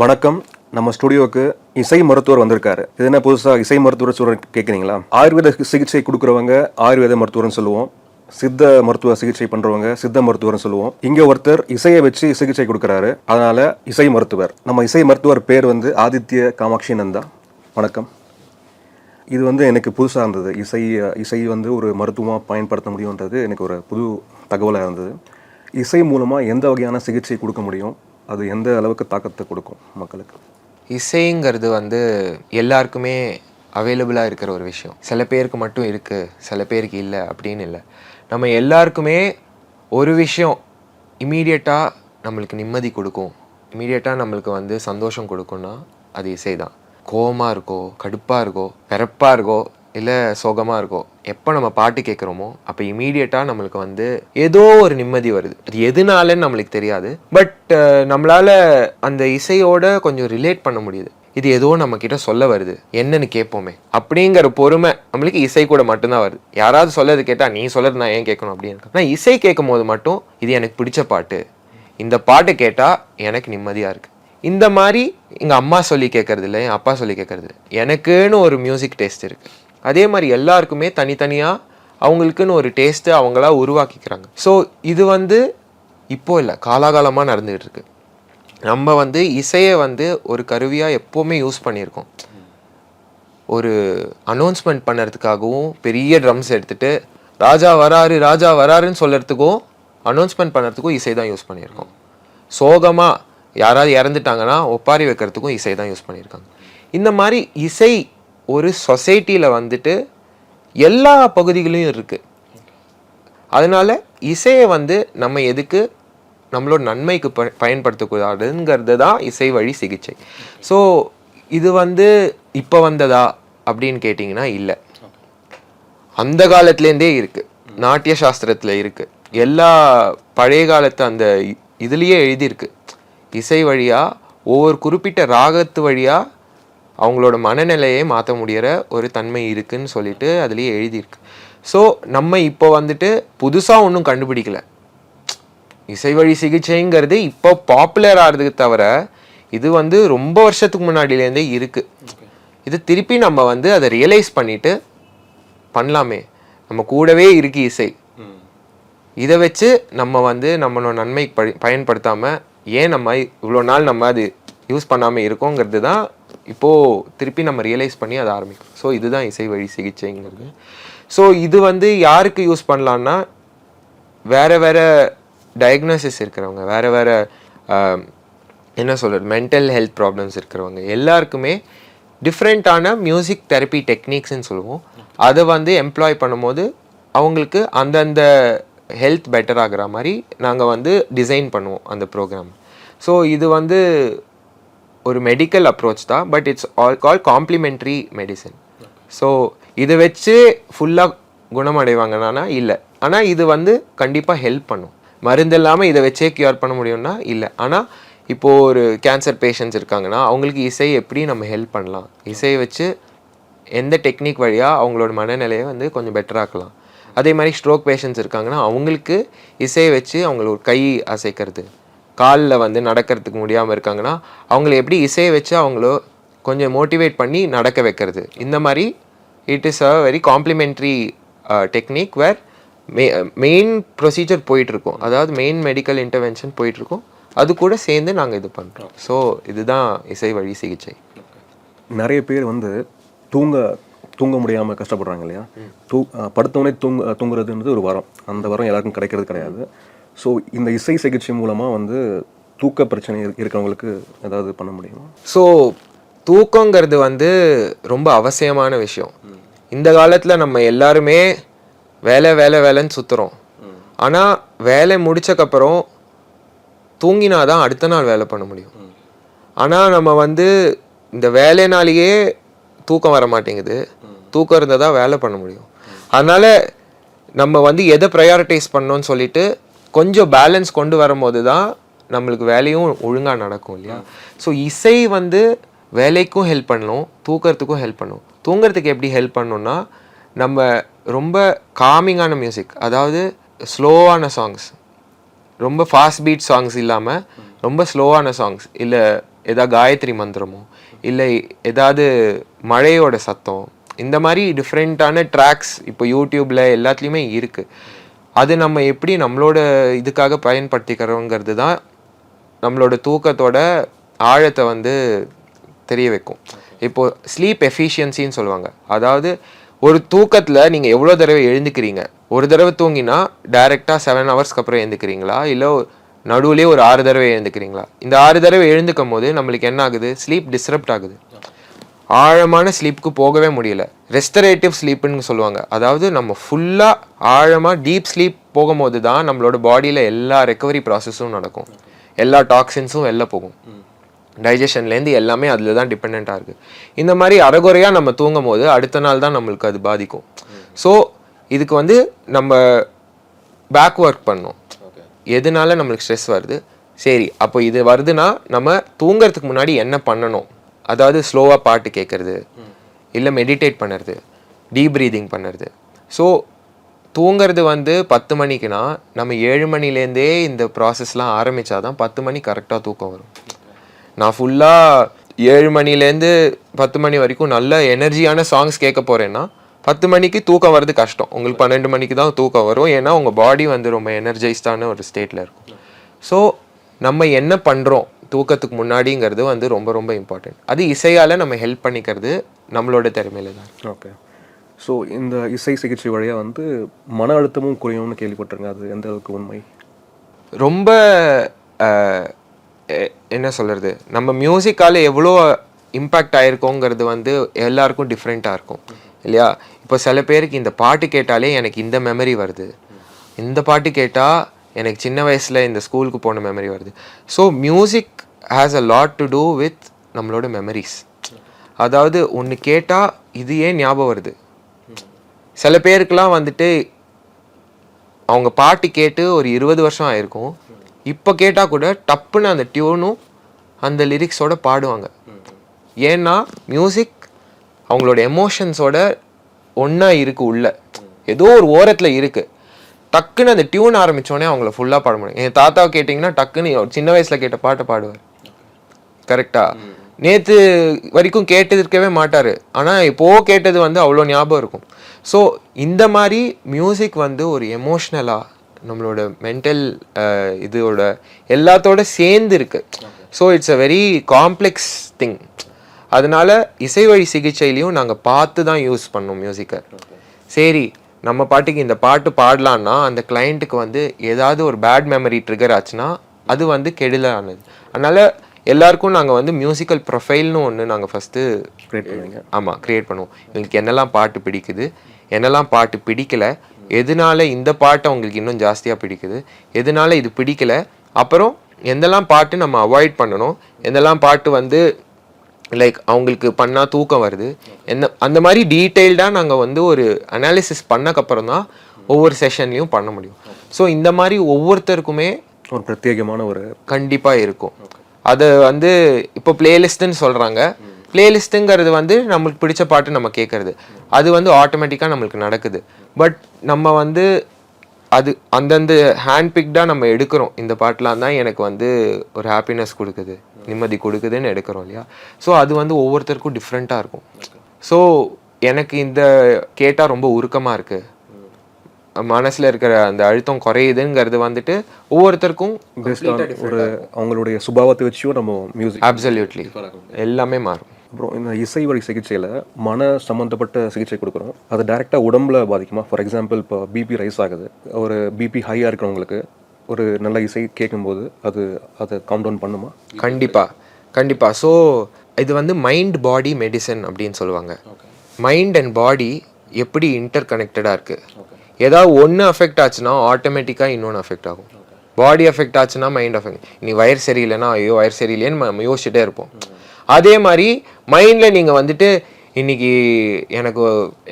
வணக்கம். நம்ம ஸ்டுடியோவுக்கு இசை மருத்துவர் வந்திருக்காரு. இது என்ன புதுசாக இசை மருத்துவர் சொல்ற கேட்குறீங்களா ஆயுர்வேத சிகிச்சை கொடுக்குறவங்க ஆயுர்வேத மருத்துவர்னு சொல்லுவோம். சித்த மருத்துவ சிகிச்சை பண்றவங்க சித்த மருத்துவர்னு சொல்லுவோம். இங்க ஒருத்தர் இசையை வச்சு சிகிச்சை கொடுக்குறாரு. அதனால இசை மருத்துவர். நம்ம இசை மருத்துவர் பேர் வந்து ஆதித்ய காமாட்சி நந்தா. வணக்கம். இது வந்து எனக்கு புதுசாக இருந்தது. இசை இசை வந்து ஒரு மருத்துவமாக பயன்படுத்த முடியுன்றது எனக்கு ஒரு புது தகவலாக இருந்தது. இசை மூலமாக எந்த வகையான சிகிச்சை கொடுக்க முடியும்? அது எந்த அளவுக்கு தாக்கத்தை கொடுக்கும் மக்களுக்கு? இசைங்கிறது வந்து எல்லாருக்குமே அவைலபிளாக இருக்கிற ஒரு விஷயம். சில பேருக்கு மட்டும் இருக்குது சில பேருக்கு இல்லை அப்படின்னு இல்லை. நம்ம எல்லாருக்குமே ஒரு விஷயம் இமீடியட்டாக நம்மளுக்கு நிம்மதி கொடுக்கும். இமீடியட்டாக நம்மளுக்கு வந்து சந்தோஷம் கொடுக்கும்னா அது இசை தான் கோவமாக இருக்கோ கடுப்பாக இருக்கோ பிறப்பாக இருக்கோ இல்லை சோகமாக இருக்கோ எப்போ நம்ம பாட்டு கேட்குறோமோ அப்போ இமீடியட்டாக நம்மளுக்கு வந்து ஏதோ ஒரு நிம்மதி வருது. அது எதுனாலன்னு நம்மளுக்கு தெரியாது. பட் நம்மளால் அந்த இசையோட கொஞ்சம் ரிலேட் பண்ண முடியுது. இது ஏதோ நம்ம கிட்ட சொல்ல வருது. என்னன்னு கேட்போமே அப்படிங்கிற பொறுமை நம்மளுக்கு இசை கூட மட்டும்தான் வருது. யாராவது சொல்லது கேட்டால் நீ சொல்லது நான் ஏன் கேட்கணும்? அப்படின்னு நான் இசை கேட்கும் போது மட்டும் இது எனக்கு பிடிச்ச பாட்டு. இந்த பாட்டு கேட்டால் எனக்கு நிம்மதியாக இருக்குது இந்த மாதிரி எங்கள் அம்மா சொல்லி கேட்கறது இல்லை என் அப்பா சொல்லி கேட்கறது இல்லை. எனக்குன்னு ஒரு மியூசிக் டேஸ்ட் இருக்குது அதே மாதிரி எல்லாருக்குமே தனித்தனியாக அவங்களுக்குன்னு ஒரு டேஸ்ட்டு அவங்களா உருவாக்கிக்கிறாங்க. ஸோ இது வந்து இப்போ இல்லை காலாகாலமாக நடந்துகிட்டு இருக்கு. நம்ம வந்து இசையை வந்து ஒரு கருவியாக எப்போவுமே யூஸ் பண்ணியிருக்கோம். ஒரு அனௌன்ஸ்மெண்ட் பண்ணுறதுக்காகவும் பெரிய ட்ரம்ஸ் எடுத்துகிட்டு ராஜா வராரு ராஜா வராருன்னு சொல்கிறதுக்கும் அனௌன்ஸ்மெண்ட் பண்ணுறதுக்கும் இசை தான் யூஸ் பண்ணியிருக்கோம். சோகமாக யாராவது இறந்துட்டாங்கன்னா ஒப்பாரி வைக்கிறதுக்கும் இசை தான் யூஸ் பண்ணியிருக்காங்க. இந்த மாதிரி இசை ஒரு சொசைட்டியில் வந்துட்டு எல்லா பகுதிகளையும் இருக்குது அதனால் இசையை வந்து நம்ம எதுக்கு நம்மளோட நன்மைக்கு ப பயன்படுத்தக்கூடாதுங்கிறது தான் இசை வழி சிகிச்சை. ஸோ இது வந்து இப்போ வந்ததா அப்படின்னு கேட்டிங்கன்னா இல்லை. அந்த காலத்துலேருந்தே இருக்குது நாட்டிய சாஸ்திரத்தில் இருக்குது எல்லா பழைய காலத்து அந்த இதுலேயே எழுதியிருக்கு. இசை வழியாக ஒவ்வொரு குறிப்பிட்ட ராகத்து வழியாக அவங்களோட மனநிலையை மாற்ற முடிகிற ஒரு தன்மை இருக்குன்னு சொல்லிட்டு அதுலேயே எழுதியிருக்கு. ஸோ நம்ம இப்போ வந்துட்டு புதுசாக ஒன்றும் கண்டுபிடிக்கல. இசை வழி சிகிச்சைங்கிறது இப்போ பாப்புலர் ஆகிறதுக்கு தவிர இது வந்து ரொம்ப வருஷத்துக்கு முன்னாடியிலேருந்தே இருக்குது இது திருப்பி நம்ம வந்து அதை ரியலைஸ் பண்ணிட்டு பண்ணலாமே. நம்ம கூடவே இருக்கு இசை. இதை வச்சு நம்ம வந்து நம்மளோட நன்மை ப- ஏன் நம்ம இவ்வளோ நாள் நம்ம அது யூஸ் பண்ணாமல் இருக்கோங்கிறது தான் இப்போது திருப்பி நம்ம ரியலைஸ் பண்ணி அதை ஆரம்பிக்கும் ஸோ இதுதான் இசை வழி சிகிச்சைங்கிறது. ஸோ இது வந்து யாருக்கு யூஸ் பண்ணலான்னா வேற வேற டயக்னோசிஸ் இருக்கிறவங்க வேறு வேறு என்ன சொல்கிறது மென்டல் ஹெல்த் ப்ராப்ளம்ஸ் இருக்கிறவங்க எல்லாருக்குமே டிஃப்ரெண்ட்டான மியூசிக் தெரப்பி டெக்னிக்ஸ்ன்னு சொல்லுவோம். அதை வந்து எம்ப்ளாய் பண்ணும்போது அவங்களுக்கு அந்தந்த ஹெல்த் பெட்டர் ஆகிற மாதிரி நாங்கள் வந்து டிசைன் பண்ணுவோம் அந்த ப்ரோக்ராம் ஸோ இது வந்து ஒரு மெடிக்கல் அப்ரோச் தான் but it's all call complementary medicine so இதை வச்சு ஃபுல்லாக குணமடைவாங்கன்னா இல்லை. ஆனால் இது வந்து கண்டிப்பாக ஹெல்ப் பண்ணும். மருந்து இல்லாமல் இதை வச்சே கியூர் பண்ண முடியும்னா இல்லை. ஆனால் இப்போது ஒரு கேன்சர் பேஷண்ட்ஸ் இருக்காங்கன்னா அவங்களுக்கு இசை எப்படி நம்ம ஹெல்ப் பண்ணலாம்? இசையை வச்சு எந்த டெக்னிக் வழியாக அவங்களோட மனநிலையை வந்து கொஞ்சம் பெட்டராக்கலாம் அதே மாதிரி ஸ்ட்ரோக் பேஷண்ட்ஸ் இருக்காங்கன்னா அவங்களுக்கு இசையை வச்சு அவங்களோட கை அசைக்கிறது. காலில் வந்து நடக்கிறதுக்கு முடியாமல் இருக்காங்கன்னா அவங்கள எப்படி இசையை வச்சு அவங்கள கொஞ்சம் மோட்டிவேட் பண்ணி நடக்க வைக்கிறது. இந்த மாதிரி it is a very complementary technique where மெ மெயின் ப்ரொசீஜர் போயிட்டுருக்கோம். அதாவது மெயின் மெடிக்கல் இன்டர்வென்ஷன் போயிட்டுருக்கோம். அது கூட சேர்ந்து நாங்கள் இது பண்ணுறோம் ஸோ இதுதான் இசை வழி சிகிச்சை. நிறைய பேர் வந்து தூங்க தூங்க முடியாமல் கஷ்டப்படுறாங்க இல்லையா? தூ அஹ் படுத்தவொடனே தூங்க தூங்குறதுன்றது ஒரு வரம். அந்த வரம் எல்லாருக்கும் கிடைக்கிறது கிடையாது. ஸோ இந்த இசை சிகிச்சை மூலமாக வந்து தூக்க பிரச்சனை இரு- இருக்கிறவங்களுக்கு ஏதாவது பண்ண முடியுமா? ஸோ தூக்கங்கிறது வந்து ரொம்ப அவசியமான விஷயம். இந்த காலத்தில் நம்ம எல்லாருமே வேலை வேலை வேலைன்னு சுற்றுறோம் ஆனால் வேலை முடிச்சக்கப்புறம் தூங்கினா தான் அடுத்த நாள் வேலை பண்ண முடியும். ஆனால் நம்ம வந்து இந்த வேலைனாலேயே தூக்கம் வர மாட்டேங்குது. தூக்கம் இருந்தால் தான் வேலை பண்ண முடியும். அதனால நம்ம வந்து எதை ப்ரையாரிட்டைஸ் பண்ணோம்னு சொல்லிட்டு கொஞ்சம் பேலன்ஸ் கொண்டு வரும்போது தான் நம்மளுக்கு வேலையும் ஒழுங்காக நடக்கும் இல்லையா? ஸோ இசை வந்து வேலைக்கும் ஹெல்ப் பண்ணணும் தூக்கிறதுக்கும் ஹெல்ப் பண்ணும். தூங்குறதுக்கு எப்படி ஹெல்ப் பண்ணணும்னா நம்ம ரொம்ப காமிங்கான மியூசிக் அதாவது ஸ்லோவான சாங்ஸ் ரொம்ப ஃபாஸ்ட் பீட் சாங்ஸ் இல்லாமல் ரொம்ப ஸ்லோவான சாங்ஸ் இல்லை ஏதாவது காயத்ரி மந்திரமோ இல்லை ஏதாவது மழையோட சத்தம் இந்த மாதிரி டிஃப்ரெண்ட்டான ட்ராக்ஸ் இப்போ யூடியூப்பில் எல்லாத்துலேயுமே இருக்குது அது நம்ம எப்படி நம்மளோட இதுக்காக பயன்படுத்திக்கிறோங்கிறது தான் நம்மளோட தூக்கத்தோட ஆழத்தை வந்து தெரிய வைக்கும். இப்போது ஸ்லீப் எஃபிஷியன்சின்னு சொல்லுவாங்க. அதாவது ஒரு தூக்கத்தில் நீங்கள் எவ்வளோ தடவை எழுந்துக்கிறீங்க? ஒரு தடவை தூங்கினா டைரெக்டாக செவன் ஹவர்ஸ்க்கு அப்புறம் எழுந்துக்கிறீங்களா? இல்லை நடுவுலேயே ஒரு ஆறு தடவை எழுந்துக்கிறீங்களா? இந்த ஆறு தடவை எழுந்துக்கும் போது நம்மளுக்கு என்ன ஆகுது? ஸ்லீப் டிஸ்டர்ப்ட் ஆகுது. ஆழமான ஸ்லீப்புக்கு போகவே முடியல. ரெஸ்டரேட்டிவ் ஸ்லீப்புன்னு சொல்லுவாங்க. அதாவது நம்ம ஃபுல்லாக ஆழமாக டீப் ஸ்லீப் போகும்போது தான் நம்மளோட பாடியில் எல்லா ரெக்கவரி ப்ராசஸும் நடக்கும். எல்லா டாக்ஸின்ஸும் வெளில போகும். டைஜஷன்லேருந்து எல்லாமே அதில் தான் டிபெண்ட்டாக இருக்குது இந்த மாதிரி அறகுறையாக நம்ம தூங்கும் போது அடுத்த நாள் தான் நம்மளுக்கு அது பாதிக்கும். ஸோ இதுக்கு வந்து நம்ம பேக் ஒர்க் பண்ணோம் எதனால நம்மளுக்கு ஸ்ட்ரெஸ் வருது? சரி அப்போ இது வருதுன்னா நம்ம தூங்குறதுக்கு முன்னாடி என்ன பண்ணணும்? அதாவது ஸ்லோவாக பாட்டு கேட்குறது இல்லை மெடிடேட் பண்ணுறது டீப் ப்ரீதிங் பண்ணுறது. ஸோ தூங்குறது வந்து பத்து மணிக்குனா நம்ம ஏழு மணிலேருந்தே இந்த ப்ராசஸ்லாம் ஆரம்பிச்சாதான் பத்து மணி கரெக்டாக தூக்கம் வரும். நான் ஃபுல்லாக ஏழு மணிலேருந்து பத்து மணி வரைக்கும் நல்ல எனர்ஜியான சாங்ஸ் கேட்க போகிறேன்னா பத்து மணிக்கு தூக்கம் வர்றது கஷ்டம். உங்களுக்கு பன்னெண்டு மணிக்கு தான் தூக்கம் வரும். ஏன்னா உங்கள் பாடி வந்து ரொம்ப எனர்ஜைஸ்டான ஒரு ஸ்டேட்டில் இருக்கும். ஸோ நம்ம என்ன பண்ணுறோம் தூக்கத்துக்கு முன்னாடிங்கிறது வந்து ரொம்ப ரொம்ப இம்பார்ட்டன்ட் அது இசையால் நம்ம ஹெல்ப் பண்ணிக்கிறது நம்மளோட திறமையில தான் ஓகே ஸோ இந்த இசை சிகிச்சை வழியாக வந்து மன அழுத்தமும் குறையும்னு கேள்விப்பட்டிருங்க அது எந்த அளவுக்கு உண்மை? ரொம்ப என்ன சொல்கிறது நம்ம மியூசிக்கால் எவ்வளோ இம்பேக்ட் ஆயிருக்கோங்கிறது வந்து எல்லாருக்கும் டிஃப்ரெண்ட்டாக இருக்கும். இல்லையா? இப்போ சில பேருக்கு இந்த பாட்டு கேட்டாலே எனக்கு இந்த மெமரி வருது. இந்த பாட்டு கேட்டால் எனக்கு சின்ன வயசில் இந்த ஸ்கூலுக்கு போன மெமரி வருது. So music has a lot to do with நம்மளோட மெமரிஸ் அதாவது ஒன்று கேட்டால் இது ஏன் ஞாபகம் வருது? சில பேருக்கெலாம் வந்துட்டு அவங்க பாட்டு கேட்டு ஒரு இருபது வருஷம் ஆயிருக்கும். இப்போ கேட்டால் கூட டப்புன்னு அந்த டியூனும் அந்த லிரிக்ஸோட பாடுவாங்க. ஏன்னா மியூசிக் அவங்களோட எமோஷன்ஸோட ஒன்றா இருக்கு உள்ள. ஏதோ ஒரு ஓரத்தில் இருக்குது டக்குன்னு அந்த டியூன் ஆரம்பித்தோடனே அவங்கள ஃபுல்லாக பாட முடியும். என் தாத்தாவை கேட்டிங்கன்னா டக்குன்னு சின்ன வயசில் கேட்ட பாட்டை பாடுவார். கரெக்டாக நேற்று வரைக்கும் கேட்டிருக்கவே மாட்டார். ஆனால் இப்போது கேட்டது வந்து அவ்வளோ ஞாபகம் இருக்கும். ஸோ இந்த மாதிரி மியூசிக் வந்து ஒரு எமோஷ்னலாக நம்மளோட மென்டல் இதோட எல்லாத்தோட சேர்ந்து இருக்கு. So it's a very complex thing அதனால இசை வழி சிகிச்சையிலையும் நாங்கள் பார்த்து தான் யூஸ் பண்ணோம் மியூசிக்கை சரி நம்ம பாட்டுக்கு இந்த பாட்டு பாடலான்னா அந்த கிளைண்ட்டுக்கு வந்து ஏதாவது ஒரு பேட் மெமரி ட்ரிகர் ஆச்சுன்னா அது வந்து கெடுதலானது. அதனால எல்லாருக்கும் நாங்கள் வந்து மியூசிக்கல் ப்ரொஃபைல்னு ஒன்று நாங்கள் ஃபஸ்ட்டு கிரியேட் பண்ணுவீங்க. ஆமாம் க்ரியேட் பண்ணுவோம். எங்களுக்கு என்னெல்லாம் பாட்டு பிடிக்குது என்னெல்லாம் பாட்டு பிடிக்கல எதனால இந்த பாட்டை உங்களுக்கு இன்னும் ஜாஸ்தியாக பிடிக்குது எதனால இது பிடிக்கல அப்புறம் எந்தெல்லாம் பாட்டு நம்ம அவாய்ட் பண்ணணும் எந்தெல்லாம் பாட்டு வந்து லைக் அவங்களுக்கு பண்ணால் தூக்கம் வருது. என்ன அந்த மாதிரி டீட்டெயில்டாக நாங்கள் வந்து ஒரு அனாலிசிஸ் பண்ணக்கப்புறம் தான் ஒவ்வொரு செஷன்லையும் பண்ண முடியும். ஸோ இந்த மாதிரி ஒவ்வொருத்தருக்குமே ஒரு பிரத்யேகமான ஒரு கண்டிப்பாக இருக்கும். அது வந்து இப்போ பிளேலிஸ்ட்டுன்னு சொல்கிறாங்க பிளேலிஸ்ட்டுங்கிறது வந்து நம்மளுக்கு பிடிச்ச பாட்டு நம்ம கேட்குறது அது வந்து ஆட்டோமேட்டிக்காக நம்மளுக்கு நடக்குது. பட் நம்ம வந்து அது அந்தந்த ஹேண்ட் பிக்டாக நம்ம எடுக்கிறோம். இந்த பாட்டெலாம் தான் எனக்கு வந்து ஒரு ஹாப்பினஸ் கொடுக்குது. நிம்மதி கொடுக்குதுன்னு எடுக்கிறோம் இல்லையா? ஸோ அது வந்து ஒவ்வொருத்தருக்கும் டிஃப்ரெண்ட்டாக இருக்கும். ஸோ எனக்கு இந்த கேட்டால் ரொம்ப உருக்கமாக இருக்குது மனசில் இருக்கிற அந்த அழுத்தம் குறையுதுங்கிறது வந்துட்டு ஒவ்வொருத்தருக்கும் ஒரு அவங்களுடைய சுபாவத்தை வச்சியும் நம்ம மியூசிக் அப்சல்யூட்லி எல்லாமே மாறும். அப்புறம் இந்த இசை வழி சிகிச்சையில் மன சம்மந்தப்பட்ட சிகிச்சை கொடுக்குறோம். அது டைரெக்டாக உடம்புல பாதிக்குமா? ஃபார் எக்ஸாம்பிள் இப்போ பிபி ரைஸ் ஆகுது. ஒரு பிபி ஹையாக இருக்கிறவங்களுக்கு ஒரு நல்ல இசை கேட்கும்போது அது அதை கவுண்ட் டவுன் பண்ணுமா? கண்டிப்பா. கண்டிப்பா. ஸோ இது வந்து மைண்ட் பாடி மெடிசன் அப்படின்னு சொல்லுவாங்க. மைண்ட் அண்ட் பாடி எப்படி இன்டர் கனெக்டடாக இருக்கு? ஏதாவது ஒன்று அஃபெக்ட் ஆச்சுன்னா ஆட்டோமேட்டிக்காக இன்னொன்று அஃபெக்ட் ஆகும். பாடி அஃபெக்ட் ஆச்சுன்னா மைண்ட் அஃபெக்ட் நீ வயர் சரியில்லைன்னா ஐயோ வயர் சரியில்லைன்னு நம்ம யோசிச்சுட்டே இருப்போம். அதே மாதிரி மைண்டில் நீங்கள் வந்துட்டு இன்னைக்கு எனக்கு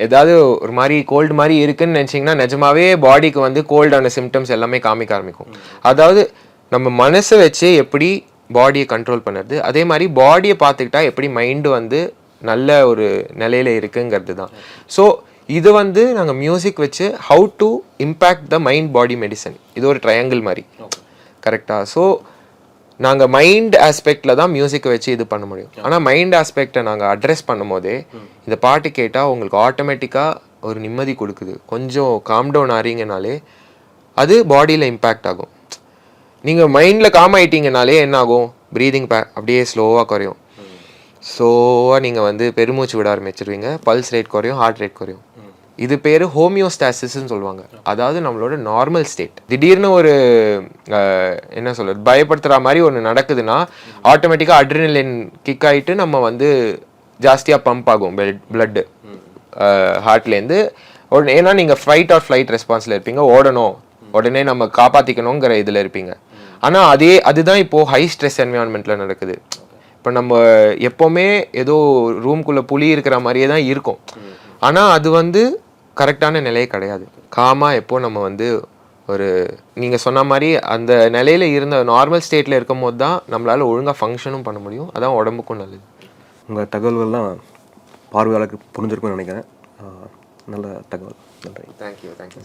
ஏதாவது ஒரு மாதிரி கோல்டு மாதிரி இருக்குன்னு நினச்சிங்கன்னா நிஜமாவே பாடிக்கு வந்து கோல்டான சிம்டம்ஸ் எல்லாமே காமிக்க ஆரம்பிக்கும். அதாவது நம்ம மனசை வச்சு எப்படி பாடியை கண்ட்ரோல் பண்ணுறது அதே மாதிரி பாடியை பார்த்துக்கிட்டா எப்படி மைண்டு வந்து நல்ல ஒரு நிலையில இருக்குங்கிறது தான். ஸோ இது வந்து நாங்கள் மியூசிக் வச்சு how to impact the mind body medicine இது ஒரு ட்ரையாங்கிள் மாதிரி. கரெக்டாக ஸோ நாங்கள் மைண்ட் ஆஸ்பெக்டில் தான் மியூசிக்கை வச்சு இது பண்ண முடியும். ஆனால் மைண்ட் ஆஸ்பெக்டை நாங்கள் அட்ரஸ் பண்ணும்போதே இந்த பாட்டு கேட்டால் உங்களுக்கு ஆட்டோமேட்டிக்காக ஒரு நிம்மதி கொடுக்குது. கொஞ்சம் காம் டவுன் ஆறீங்கனாலே அது பாடியில் இம்பேக்ட் ஆகும். நீங்கள் மைண்டில் காம் ஆயிட்டீங்கனாலே என்ன ஆகும்? ப்ரீதிங் பே அப்படியே ஸ்லோவாக குறையும். ஸ்லோவாக நீங்கள் வந்து பெருமூச்சு விட ஆரம்பிச்சிருவீங்க. பல்ஸ் ரேட் குறையும் ஹார்ட் ரேட் குறையும். இது பேர் ஹோமியோஸ்டாசிஸ்ன்னு சொல்லுவாங்க. அதாவது நம்மளோட நார்மல் ஸ்டேட் திடீர்னு ஒரு என்ன சொல்றது பயப்படுத்துகிற மாதிரி ஒன்று நடக்குதுன்னா ஆட்டோமேட்டிக்காக அட்ரினலின் கிக் ஆகிட்டு நம்ம வந்து ஜாஸ்தியாக பம்ப் ஆகும் பிளட் பிளட்டு ஹார்ட்லேருந்து உடனே ஏன்னா நீங்கள் ஃப்ளைட் ஆர் ஃப்ளைட் ரெஸ்பான்ஸில் இருப்பீங்க ஓடணும். உடனே நம்ம காப்பாற்றிக்கணுங்கிற இதில் இருப்பீங்க. ஆனால் அதே அதுதான் இப்போது ஹை ஸ்ட்ரெஸ் என்விரான்மெண்ட்டில் நடக்குது. இப்போ நம்ம எப்போவுமே ஏதோ ரூம்குள்ளே புலி இருக்கிற மாதிரியே தான் இருக்கும். ஆனால் அது வந்து கரெக்டான நிலையே கிடையாது. காமாக எப்போ நம்ம வந்து ஒரு நீங்கள் சொன்ன மாதிரி அந்த நிலையில் இருந்த நார்மல் ஸ்டேட்டில் இருக்கும் போது தான் நம்மளால் ஒழுங்காக ஃபங்க்ஷனும் பண்ண முடியும். அதான் உடம்புக்கும் நல்லது. உங்கள் தகவல்கள்லாம் பார்வையாளருக்கு புரிஞ்சிருக்கும்னு நினைக்கிறேன். நல்ல தகவல். நன்றி. Thank you thank you